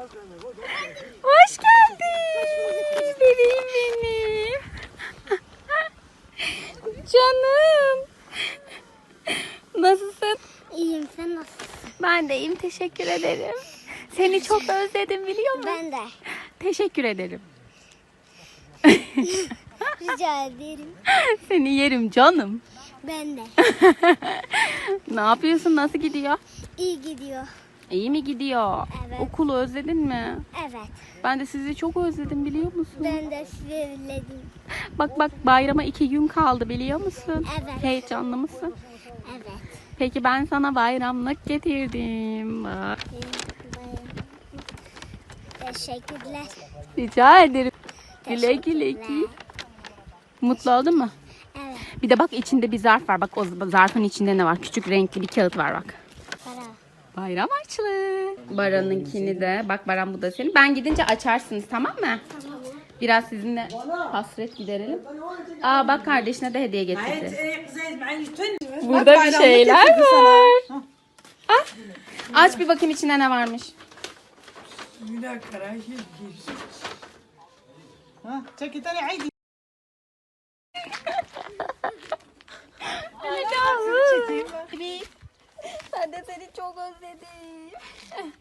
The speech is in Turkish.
Hoş geldin. Bebeğim benim. Canım. Nasılsın? İyiyim sen nasılsın? Ben de iyiyim. Teşekkür ederim. Seni çok özledim biliyor musun? Ben de. Teşekkür ederim. Rica ederim. Seni yerim canım. Ben de. ne yapıyorsun? Nasıl gidiyor? İyi gidiyor. İyi mi gidiyor? Evet. Okulu özledin mi? Evet. Ben de sizi çok özledim biliyor musun? Ben de sizi özledim. Bak bak bayrama iki gün kaldı biliyor musun? Evet. Heyecanlı mısın? Evet. Peki ben sana bayramlık getirdim. Bak. Teşekkürler. Rica ederim. Güle güle giy. Mutlu oldun mu? Evet. Bir de bak içinde bir zarf var. Bak o zarfın içinde ne var? Küçük renkli bir kağıt var bak. Bayram açlı. Baran'ınkini de. Bak Baran bu da senin. Ben gidince açarsınız tamam mı? Tamam. Biraz sizinle hasret giderelim. Aa bak kardeşine de hediye getirdi. Burada bir şeyler var. Ah. Aç bir bakayım içinde ne varmış. Bir dakika. Ha, çek ben de seni çok özledim.